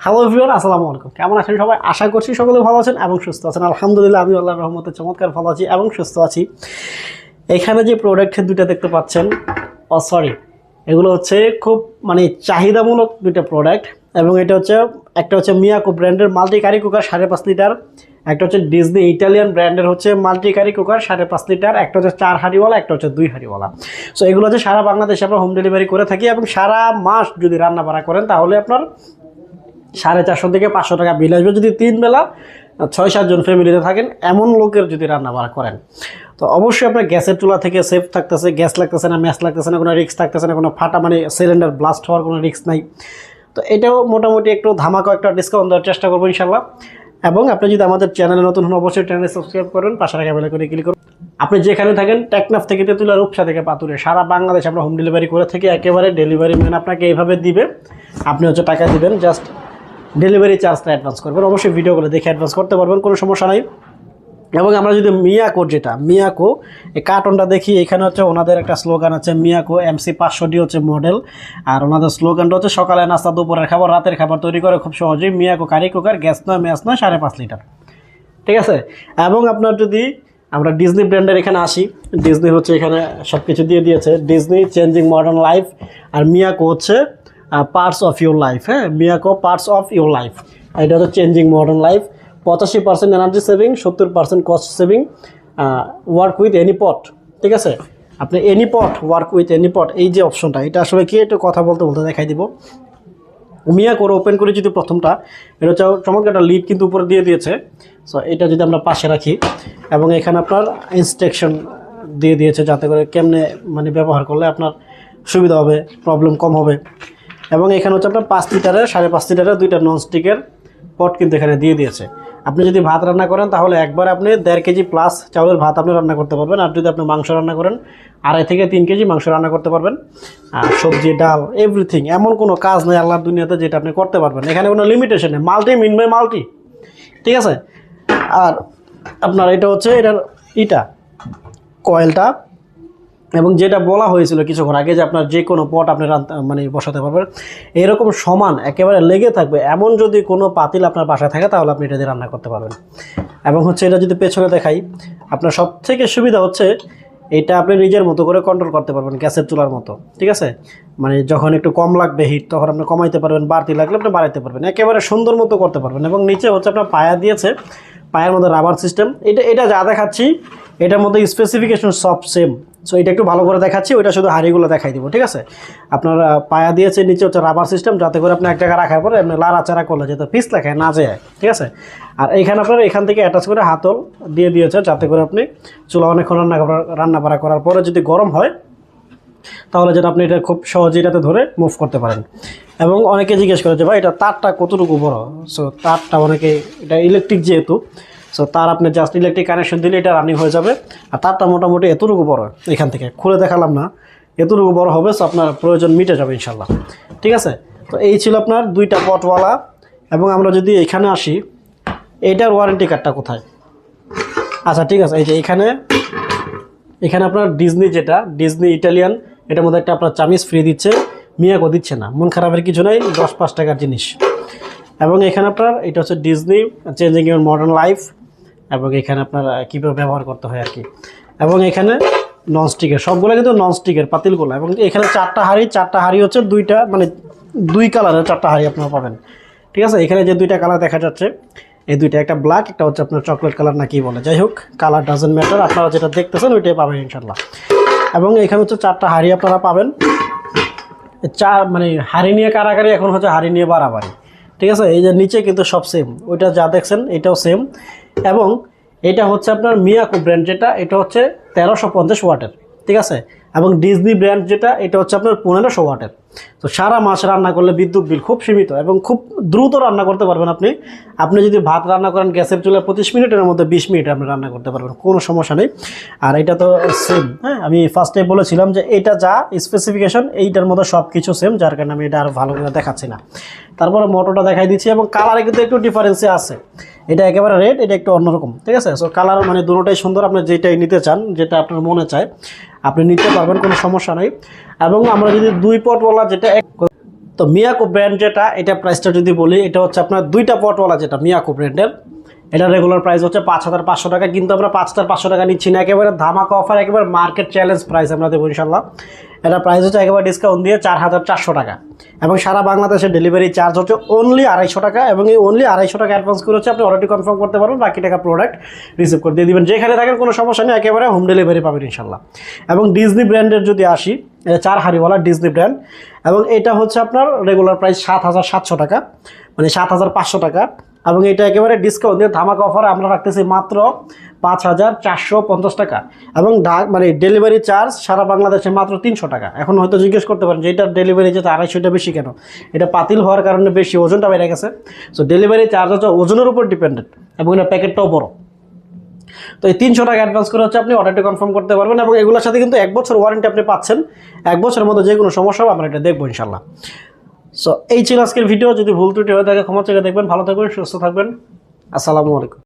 Hello everyone আসসালামু আলাইকুম। কেমন আছেন সবাই? আশা করছি সকলে ভালো আছেন এবং সুস্থ আছেন। আলহামদুলিল্লাহ আমি আল্লাহ রহমতে চমৎকার ভালো আছি এবং সুস্থ আছি। এখানে যে প্রোডাক্টের দুইটা দেখতে পাচ্ছেন, ও সরি এগুলো হচ্ছে খুব মানে চাহিদামূলক দুইটা প্রোডাক্ট এবং এটা হচ্ছে, একটা হচ্ছে মিয়াকো ব্র্যান্ডের মাল্টি কারি কুকার সাড়ে পাঁচ লিটার। একটা হচ্ছে ডিজনি ইটালিয়ান ব্র্যান্ডের হচ্ছে মাল্টি কারি কুকার সাড়ে পাঁচ লিটার। একটা হচ্ছে চার হাঁড়িওয়ালা, একটা হচ্ছে দুই হাঁড়িওয়ালা। সো এগুলো হচ্ছে সারা বাংলাদেশে আমরা হোম ডেলিভারি করে থাকি এবং সারা মাস যদি রান্না বাড়া করেন, তাহলে আপনার সাড়ে চারশো থেকে পাঁচশো টাকা বিল আসবে। যদি তিন বেলা ছয় সাতজন ফ্যামিলিতে থাকেন, এমন লোকের যদি রান্না বাড়া করেন, তো অবশ্যই আপনার গ্যাসের চুলা থেকে সেফ থাকতেছে, গ্যাস লাগতেছে না ম্যাচ লাগতেছে না, কোনো রিক্স থাকতেছে না, কোনো ফাটা মানে সিলিন্ডার ব্লাস্ট হওয়ার কোনো রিক্স নাই। তো এটাও মোটামুটি একটু ধামাকা একটা ডিসকাউন্ট দেওয়ার চেষ্টা করব ইনশাল্লাহ এবং আপনি যদি আমাদের চ্যানেলে নতুন হন, অবশ্যই চ্যানেলে সাবস্ক্রাইব করুন, পাশে রাখা বেলা করে ক্লিক করুন। আপনি যেখানে থাকেন টেকনাফ থেকে তেঁতুলা রূপসা থেকে পাতুরে, সারা বাংলাদেশ আমরা হোম ডেলিভারি করে থাকি, একেবারে ডেলিভারি ম্যান আপনাকে এইভাবে দিবে। আপনি হচ্ছে টাকা দিবেন জাস্ট ডেলিভারি চার্জটা অ্যাডভান্স করবেন, অবশ্যই ভিডিওগুলো দেখে অ্যাডভান্স করতে পারবেন, কোনো সমস্যা নাই। এবং আমরা যদি মিয়াকো যেটা, মিয়াকো, এই কার্টনটা দেখি, এখানে হচ্ছে ওনাদের একটা স্লোগান আছে, মিয়াকো এমসি পাঁচশোটি হচ্ছে মডেল আর ওনাদের স্লোগানটা হচ্ছে, সকালে নাস্তা, দুপুরের খাবার, রাতের খাবার তৈরি করে খুব সহজেই মিয়াকো কারি কুকার গ্যাস নয় ম্যাস নয় সাড়ে পাঁচ লিটার ঠিক আছে? এবং আপনার যদি, আমরা ডিজনি ব্র্যান্ডের এখানে আসি ডিজনি হচ্ছে এখানে সব কিছু দিয়ে দিয়েছে ডিজনি চেঞ্জিং মডার্ন লাইফ আর মিয়াকো হচ্ছে পার্টস অফ ইউর লাইফ হ্যাঁ? Myako parts of your life এটা হচ্ছে চেঞ্জিং মডার্ন লাইফ পঁচাশি পার্সেন্ট এনার্জি সেভিং সত্তর percent cost saving work with any pot ঠিক আছে? আপনি any pot work with any pot এই যে অপশনটা এটা আসলে কি একটু কথা বলতে বলতে দেখাই দিব। মিয়া করে ওপেন করে যদি প্রথমটা, এটা হচ্ছে চমৎকার একটা লিড কিন্তু উপরে দিয়ে দিয়েছে। সো এটা যদি আমরা পাশে রাখি, এবং এখানে আপনার ইনস্ট্রাকশন দিয়ে দিয়েছে, যাতে করে কেমনে মানে ব্যবহার করলে আপনার সুবিধা হবে প্রবলেম কম হবে। এবং এখানে হচ্ছে আপনার পাঁচ লিটারের, সাড়ে পাঁচ লিটারের দুইটা ননস্টিকের পট কিন্তু এখানে দিয়ে দিয়েছে। আপনি যদি ভাত রান্না করেন, তাহলে একবার আপনি দেড় কেজি প্লাস চাউলের ভাত আপনি রান্না করতে পারবেন। আর যদি আপনি মাংস রান্না করেন, আড়াই থেকে তিন কেজি মাংস রান্না করতে পারবেন। আর সবজি, ডাল এভরিথিং এমন কোনো কাজ নেই আল্লাহর দুনিয়াতে যেটা আপনি করতে পারবেন। এখানে কোনো লিমিটেশন নেই। মাল্টি মিনবে মাল্টি ঠিক আছে? আর আপনার এটা হচ্ছে, এটার ইটা কয়েলটা এবং যেটা বলা হয়েছিল কিছুক্ষণ আগে যে আপনার যে কোনো পট আপনি মানে বসাতে পারবেন, এরকম সমান একেবারে লেগে থাকবে, এমন যদি কোনো পাতিল আপনার বাসায় থাকে তাহলে আপনি এটা দিয়ে রান্না করতে পারবেন। এবং হচ্ছে এটা যদি পেছনে দেখাই, আপনার সব থেকে সুবিধা হচ্ছে এটা আপনি নিজের মতো করে কন্ট্রোল করতে পারবেন গ্যাসের চুলার মতো, ঠিক আছে? মানে যখন একটু কম লাগবে হিট তখন আপনি কমাইতে পারবেন, বাড়তি লাগলে আপনি বাড়াইতে পারবেন, একেবারে সুন্দর মতো করতে পারবেন। এবং নিচে হচ্ছে আপনার পায়া দিয়েছে, পায়ের মধ্যে রাবার সিস্টেম এটা এটা যা দেখাচ্ছি, এটার মধ্যে স্পেসিফিকেশন সব সেম সো এটা একটু ভালো করে দেখাচ্ছি, ওইটা শুধু হাড়িগুলো দেখাই দিব, ঠিক আছে? আপনার পায়া দিয়েছে নিচে হচ্ছে রাবার সিস্টেম যাতে করে আপনি এক জায়গায় রাখার পরে আপনি লাড়াচাড়া করলে যাতে পিস লেখায় না যায়, ঠিক আছে? আর এইখানে আপনার এখান থেকে অ্যাটাচ করে হাতল দিয়ে দিয়েছে, যাতে করে আপনি চুলা অনেকক্ষণ রান্না রান্না বাড়া করার পরে যদি গরম হয়, তাহলে যেটা আপনি এটা খুব সহজে এটাতে ধরে মুভ করতে পারেন। এবং অনেকে জিজ্ঞেস করে যে, ভাই, এটা তারটা কতটুকু বড়? সো তারটা অনেকে, এটা ইলেকট্রিক যেহেতু সো তার আপনি জাস্ট ইলেকট্রিক কানেকশন দিলে এটা রানিং হয়ে যাবে। আর তারটা মোটামুটি এতটুকু বড় এখান থেকে। খুলে দেখালাম না। এতটুকু বড় হবে সো আপনার প্রয়োজন মিটে যাবে ইনশাল্লাহ ঠিক আছে? তো এই ছিল আপনার দুইটা পটওয়ালা এবং আমরা যদি এখানে আসি, এইটার ওয়ারেন্টি কার্ডটা কোথায়? আচ্ছা ঠিক আছে। এই যে এখানে এখানে আপনার ডিজনি যেটা ডিজনি ইটালিয়ান এটার মধ্যে একটা আপনার চামিচ ফ্রি দিচ্ছে, মিয়াকো দিচ্ছে না। মন খারাপের কিছু নাই দশ পাঁচ টাকার জিনিস। এবং এখানে আপনার, এটা হচ্ছে Disney changing your modern life এবং এখানে আপনার কীভাবে ব্যবহার করতে হয় আর কি। এবং এখানে ননস্টিকের সবগুলো কিন্তু ননস্টিকের পাতিলগুলো। এবং এখানে চারটা হাঁড়ি চারটা হাঁড়ি হচ্ছে দুইটা মানে দুই কালারের চারটা হাঁড়ি আপনারা পাবেন। ঠিক আছে? এখানে যে দুইটা কালার দেখা যাচ্ছে, এই দুইটা একটা ব্ল্যাক একটা হচ্ছে আপনার চকলেট কালার না কি বলে। যাই হোক কালার ডাজেন্ট ম্যাটার আপনারা যেটা দেখতেছেন ওইটাই পাবেন ইনশাল্লাহ এবং এখানে হচ্ছে চারটা হাঁড়ি আপনারা পাবেন। চা মানে হাড়ি নিয়ে কারাকারি এখন হচ্ছে হাড়ি নিয়ে বাড়াবাড়ি। ঠিক আছে? এই যে নিচে কিন্তু সব সেম ওইটা যা দেখছেন, এটাও সেম এবং এটা হচ্ছে আপনার মিয়াকো ব্র্যান্ড যেটা, এটা হচ্ছে তেরোশো পঞ্চাশ ওয়াটের, ঠিক আছে? এবং ডিজনি ব্র্যান্ড যেটা, এটা হচ্ছে আপনার পনেরোশো ওয়াটের। তো সারা মাস রান্না করলে বিদ্যুৎ বিল খুব সীমিত এবং খুব দ্রুত রান্না করতে পারবেন আপনি। আপনি যদি ভাত রান্না করেন, গ্যাসের চুলায় পঁচিশ মিনিটের মধ্যে বিশ মিনিটে আপনি রান্না করতে পারবেন, কোনো সমস্যা নেই। আর এটা তো সেম হ্যাঁ? আমি ফার্স্টে বলেছিলাম যে এটা যা স্পেসিফিকেশন এইটার মধ্যে সব কিছু সেম যার কারণে আমি এটা আর ভালো করে দেখাচ্ছি না। তারপরে মোটরটা দেখাই দিচ্ছি এবং কালারে কিন্তু একটু ডিফারেন্সে আছে। এটা একেবারে রেড এটা একটু অন্যরকম, ঠিক আছে? সো কালার মানে দুটোটাই সুন্দর, আপনি যেটাই নিতে চান, যেটা আপনার মনে চায় আপনি নিতে পারবেন, কোনো সমস্যা নাই। এবং আমরা যদি দুই পটওয়ালা যেটা তো মিয়াকো ব্র্যান্ড যেটা, এটা প্রাইসটা যদি বলি, এটা হচ্ছে আপনার দুইটা পটওয়ালা যেটা, মিয়াকো ব্র্যান্ডের এটা রেগুলার প্রাইস হচ্ছে পাঁচ হাজার পাঁচশো টাকা, কিন্তু আমরা পাঁচ হাজার পাঁচশো টাকা নিচ্ছি না। একেবারে ধামাকা অফার একেবারে মার্কেট চ্যালেঞ্জ প্রাইস আমরা দেবো ইনশাল্লাহ। এটা প্রাইস হচ্ছে একেবারে ডিসকাউন্ট দিয়ে চার হাজার চারশো টাকা। এবং সারা বাংলাদেশে ডেলিভারি চার্জ হচ্ছে অনলি আড়াইশো টাকা এবং এই অনলি আড়াইশো টাকা অ্যাডভান্স করে হচ্ছে আপনি অর্ডারটি কনফার্ম করতে পারবেন, বাকি টাকা প্রোডাক্ট রিসিভ করে দিয়ে দেবেন। যেখানে থাকেন কোনো সমস্যা নেই, একেবারে হোম ডেলিভারি পাবেন ইনশাল্লাহ। এবং ডিজনি ব্র্যান্ডের যদি আসি চার হাড়িওয়ালা ডিজনি ব্র্যান্ড এবং এটা হচ্ছে আপনার রেগুলার প্রাইস সাত হাজার সাতশো টাকা মানে সাত হাজার পাঁচশো টাকা। এবং এটা একেবারে ডিসকাউন্ট দিয়ে ধামাকা অফার আমরা রাখতেছি মাত্র পাঁচ হাজার চারশো পঞ্চাশ টাকা। এবং ঢাক মানে ডেলিভারি চার্জ সারা বাংলাদেশে মাত্র তিনশো টাকা। এখন হয়তো জিজ্ঞেস করতে পারেন যে এটার ডেলিভারি যেটা আড়াইশোটা বেশি কেন? এটা পাতিল হওয়ার কারণে বেশি ওজনটা বেড়ে গেছে। সো ডেলিভারি চার্জ হচ্ছে ওজনের উপর ডিপেন্ডেন্ট এবং এটা প্যাকেটটাও বড়। তো এই তিনশো টাকা অ্যাডভান্স করে হচ্ছে আপনি অর্ডারটি কনফার্ম করতে পারবেন এবং এগুলোর সাথে কিন্তু এক বছর ওয়ারেন্টি আপনি পাচ্ছেন। এক বছরের মধ্যে যে কোনো সমস্যা হবে আমরা এটা দেখব ইনশাল্লাহ সো এই ছিল আজকের ভিডিও যদি ভুল ত্রুটি হয়ে থাকে ক্ষমা চেয়ে দেখবেন। ভালো থাকবেন, সুস্থ থাকবেন। আসসালামু আলাইকুম।